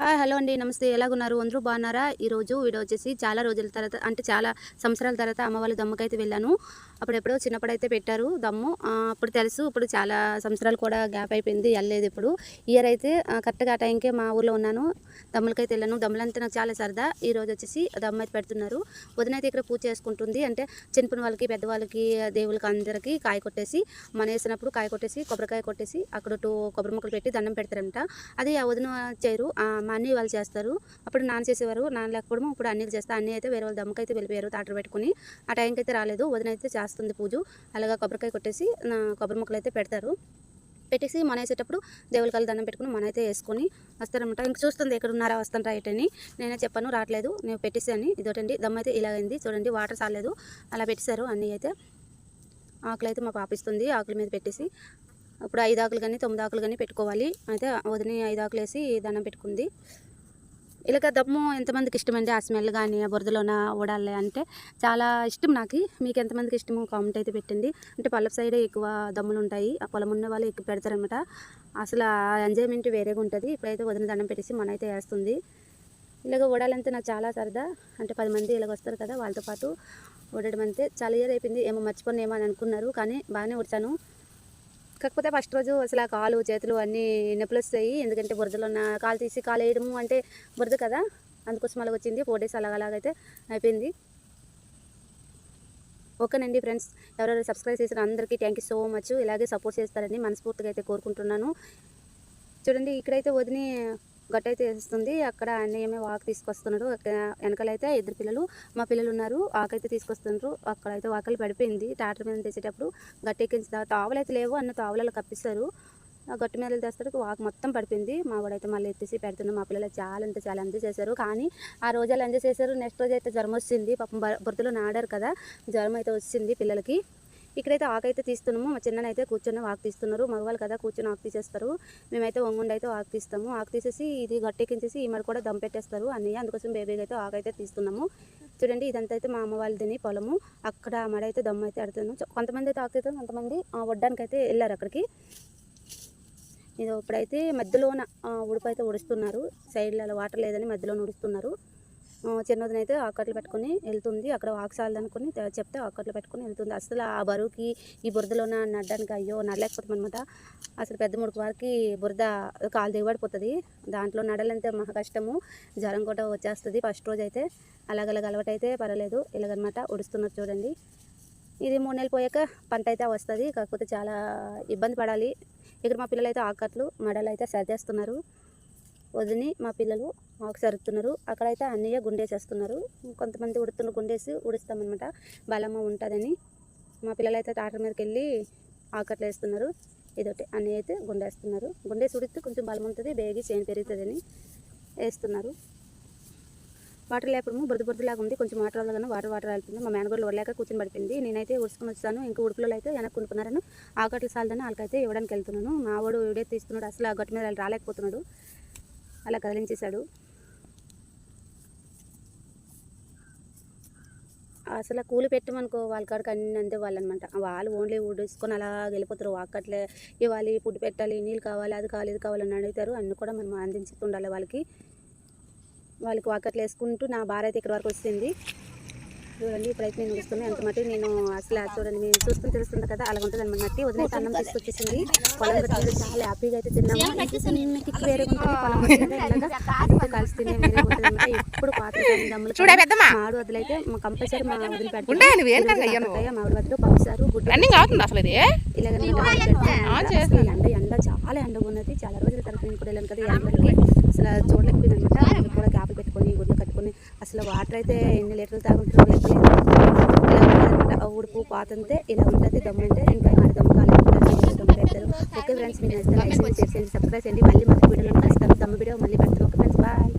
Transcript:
Hi hello అండి. నమస్తే. ఎలాగున్నారు? అందరూ బాగున్నారా? ఈరోజు వీడియో వచ్చేసి చాలా రోజుల తర్వాత అంటే చాలా సంవత్సరాల తర్వాత అమ్మ వాళ్ళ దమ్ముకైతే వెళ్ళాను. అప్పుడెప్పుడో చిన్నప్పుడైతే పెట్టారు దమ్ము. అప్పుడు తెలుసు ఇప్పుడు చాలా సంవత్సరాలు కూడా గ్యాప్ అయిపోయింది వెళ్ళలేదు ఇప్పుడు. ఇయర్ అయితే కరెక్ట్గా టైంకే మా ఊర్లో ఉన్నాను. దమ్ములకైతే వెళ్ళాను. దమ్ములంతా నాకు చాలా సరదా. ఈ రోజు వచ్చేసి దమ్ము అయితే పెడుతున్నారు. వదిన అయితే ఇక్కడ పూజ చేసుకుంటుంది. అంటే చిన్నపిన వాళ్ళకి పెద్దవాళ్ళకి దేవుళ్ళకి అందరికీ కాయ కొట్టేసి మన వేసినప్పుడు కాయ కొట్టేసి కొబ్బరికాయ కొట్టేసి అక్కడ టూ కొబ్బరి ముక్కలు పెట్టి దండం పెడతారంట. అది ఆ వదిన చేయరు మా అన్నయ్య వాళ్ళు చేస్తారు. అప్పుడు నాన్న చేసేవారు. నాన్న లేకపోవడం ఇప్పుడు అన్నీలు చేస్తా. అన్నీ అయితే వేరే వాళ్ళ దమ్మకైతే వెళ్ళిపోయారు. తాటలు పెట్టుకుని ఆ టైంకి అయితే రాలేదు. వదిన అయితే చేస్తుంది పూజ. అలాగా కొబ్బరికాయ కొట్టేసి కొబ్బరి ముక్కలు అయితే పెడతారు. పెట్టేసి మన వేసేటప్పుడు దేవుళ్ళ కళ్ళు దండం పెట్టుకుని మన అయితే వేసుకొని వస్తారనమాట ఇంక చూస్తుంది ఎక్కడ ఉన్నారా వస్తాను రైట్ నేనే చెప్పాను రావట్లేదు. నేను పెట్టేసాను ఇదోటండి. దమ్ అయితే ఇలా అయింది. చూడండి వాటర్ సాలేదు అలా పెట్టేశారు అన్నీ అయితే. ఆకులు అయితే మా పాపిస్తుంది ఆకుల మీద పెట్టేసి ఇప్పుడు ఐదు ఆకులు కానీ తొమ్మిది ఆకులు కానీ పెట్టుకోవాలి. అయితే వదిన ఐదు ఆకులు వేసి దండం పెట్టుకుంది. ఇలాగ దమ్ము ఎంతమందికి ఇష్టమండి? ఆ స్మెల్ కానీ ఆ బురదలోన ఓడాలి అంటే చాలా ఇష్టం నాకు. మీకు ఎంతమందికి ఇష్టమో కామెంట్ అయితే పెట్టండి. అంటే పల్లపు సైడే ఎక్కువ దమ్ములు ఉంటాయి. ఆ పొలం ఉన్న వాళ్ళు ఎక్కువ పెడతారనమాట అసలు ఆ ఎంజాయ్మెంట్ వేరేగా ఉంటుంది. ఇప్పుడైతే వదిన దండం పెట్టేసి మన అయితే వేస్తుంది. ఇలాగ ఓడాలంటే నాకు చాలా సరదా. అంటే పది మంది ఇలాగ వస్తారు కదా వాళ్ళతో పాటు ఓడడం అంతే. చాలా ఇయర్ అయిపోయింది. ఏమో మర్చిపోయినేమో అని అనుకున్నారు. కానీ బాగానే ఓడిచాను. కాకపోతే ఫస్ట్ రోజు అసలు ఆ కాలు చేతులు అన్నీ నొప్పులు వస్తాయి ఎందుకంటే బురదలో ఉన్న కాలు తీసి కాలు వేయడము అంటే బురద కదా. అందుకోసం అలాగ వచ్చింది. ఫోర్ డేస్ అలాగలాగైతే అయిపోయింది. ఓకేనండి ఫ్రెండ్స్. ఎవరెవరు సబ్స్క్రైబ్ చేసిన అందరికీ థ్యాంక్ యూ సో మచ్ ఇలాగే సపోర్ట్ చేస్తారని మనస్ఫూర్తిగా అయితే కోరుకుంటున్నాను. చూడండి ఇక్కడైతే వదిని గట్టయితే వేస్తుంది. అక్కడ అన్నయ్యమే వాక్ తీసుకొస్తున్నాడు. వెనకలైతే వెనకాలైతే ఇద్దరు పిల్లలు మా పిల్లలు ఉన్నారు. ఆకైతే తీసుకొస్తున్నారు. అక్కడైతే వాకలు పడిపోయింది. టాటర్ మీద తెచ్చేటప్పుడు గట్టి ఎక్కించిన తర్వాత అయితే లేవు అన్న తావులలో కప్పిస్తారు. ఆ మీద తెస్తాడు వాక్ మొత్తం పడిపోయింది. మా వాడైతే మళ్ళీ ఎత్తేసి పెడుతున్నాం మా పిల్లలు చాలా అంటే చాలా ఎంజాయ్ చేశారు. కానీ ఆ రోజు అలా ఎంజాయ్ చేశారు. నెక్స్ట్ రోజు అయితే జ్వరం వచ్చింది. పాపం బ- బురదలో నాడారు కదా. జ్వరం అయితే వచ్చింది పిల్లలకి. ఇక్కడైతే ఆకైతే తీస్తున్నాము. మా చిన్న అయితే కూర్చొని ఆకు తీస్తున్నారు. మగవాళ్ళు కదా కూర్చొని ఆకు తీసేస్తారు. మేమైతే ఒంగుండి అయితే ఆకు తీస్తాము. ఆకు తీసేసి ఇది గట్టెక్కించేసి ఈ మరి కూడా దమ్ పెట్టేస్తారు. అన్నయ్య అందుకోసం బేబీకి అయితే ఆకు అయితే తీస్తున్నాము. చూడండి ఇదంతా అయితే మా అమ్మ వాళ్ళదిని పొలము. అక్కడ ఆ అయితే దమ్ అయితే ఆడుతాను కొంతమంది అయితే ఆకు తీస్తారు కొంతమంది ఆ వడ్డానికి అయితే వెళ్ళారు అక్కడికి. ఇది ఇప్పుడైతే మధ్యలోన ఉడుపు అయితే ఉడుస్తున్నారు. సైడ్లలో వాటర్ లేదని మధ్యలోన ఉడుస్తున్నారు. చిన్నదిన అయితే ఆకట్లు పెట్టుకొని వెళ్తుంది. అక్కడ ఆకుసాలు అనుకుని చెప్తే ఆకట్లు పెట్టుకొని వెళ్తుంది. అసలు ఆ బరువుకి ఈ బురదలోన నడ్డానికి అయ్యో నడలేకపోతాం అనమాట అసలు పెద్ద ముడుకు వారికి బురద కాలు దిగబడిపోతుంది. దాంట్లో నడలంటే మహా కష్టము. జ్వరం కూడా వచ్చేస్తుంది ఫస్ట్ రోజు అయితే. అలాగలాగ అలవాటు అయితే పర్వాలేదు. ఇలాగనమాట ఉడుస్తున్నారు చూడండి. ఇది మూడు నెలలు పోయాక పంట అయితే వస్తుంది. కాకపోతే చాలా ఇబ్బంది పడాలి. ఇక్కడ మా పిల్లలు అయితే ఆకట్లు మడలు అయితే సర్దేస్తున్నారు. వదిని మా పిల్లలు ఆకు సరుతున్నారు అక్కడైతే అన్నయ్య గుండేసేస్తున్నారు కొంతమంది ఉడుతున్న గుండేసి ఉడుస్తామన్నమాట. బలమ్మ ఉంటుందని మా పిల్లలైతే టాటర్ మీదకి వెళ్ళి ఆకట్లు వేస్తున్నారు. ఇదొకటి. అన్నయ్య అయితే గుండేస్తున్నారు. గుండేసి ఉడితే కొంచెం బలం ఉంటుంది బేగి చేను పెరుగుతుందని వేస్తున్నారు. వాటర్ లేకపోవడము బురద బురదలాగా ఉంది. కొంచెం వాటర్ వల్ల వాటర్ వాటర్ వెళ్తుంది మా మేనగోళ్ళు వడలేక కూర్చొని పడిపోయింది. నేనైతే ఉడుచుకొని వచ్చాను. ఇంకా ఉడుపులో అయితే వెనక్కి కొనుక్కున్నారని ఆకట్లు సాలదని వాళ్ళకైతే ఇవ్వడానికి వెళ్తున్నాను. మా వాడు వీడియో తీస్తున్నాడు. అసలు ఆ గట్టు మీద రాలేకపోతున్నాడు. అలా కదిలించేశాడు. అసలు కూలి పెట్టమనుకో వాళ్ళ కాడికి అన్ని అంతే వాళ్ళు అనమాట వాళ్ళు ఓన్లీ ఊడేసుకొని అలా వెళ్ళిపోతారు. అక్కట్లే ఇవ్వాలి ఫుడ్ పెట్టాలి నీళ్ళు కావాలి అది కావాలి ఇది కావాలని అడుగుతారు. అన్ని కూడా మనం అందించుతుండాలి వాళ్ళకి. వాళ్ళకి వాకట్లు వేసుకుంటూ నా భార్య అయితే ఇక్కడ వరకు వచ్చింది. చూడండి ఇప్పుడైతే నేను వస్తున్నాను ఎంత మట్టి నేను అసలు అది చూడండి నేను చూసుకుని తెలుస్తుంది కదా అలా ఉంటుంది అనమాట మట్టి వదిలేసి అన్నం తీసుకొచ్చేసింది పొలం కట్టుకుంటే చాలా హ్యాపీగా అయితే తిన్నాము ఇది చిన్న కిక్ వేరే ఉంటుంది పొలం కట్టుకుంటే ఇలాగా అయితే కలిసి తినే వేరే ఉంటుంది అనమాట ఎప్పుడు పాత దమ్ములు చూడే పెద్దమ్మా మాడు వదిలైతే కంపల్సరీ మా వదిలి ఉండే నువ్వు ఏం కాదు అయ్యాను మామిడి వద్దలు పంపుతారు గుడ్డు రన్నింగ్ అవుతుంది అసలు ఇది ఇలాగ అసలు ఎండ ఎండ చాలా ఎండగా ఉన్నది. చాలా రోజుల తర్వాత నేను కూడా వెళ్ళాను కదా ఈ ఎండలకి. అసలు చూడలేకపోయింది అనమాట కూడా క్యాప్ పెట్టుకొని గుడ్లు కట్టుకొని అసలు వాటర్ అయితే ఎన్ని లీటర్లు తాగుంటారో లెక్కలేదు ఇలా ఉంటుందన్నమాట. ఉడుపు పాతంతే ఇలా ఉంటుంది దమ్ము అంటే ఇంకా మరి దమ్ము కాలేదు దమ్ము పెడతారు. ఓకే ఫ్రెండ్స్ మీరు నచ్చితే లైక్ చేయండి సబ్స్క్రైబ్ చేయండి. మళ్ళీ మళ్ళీ వీడియోలో కలుస్తాను దమ్ము వీడియో మళ్ళీ పెడతాను ఓకే ఫ్రెండ్స్ బాయ్.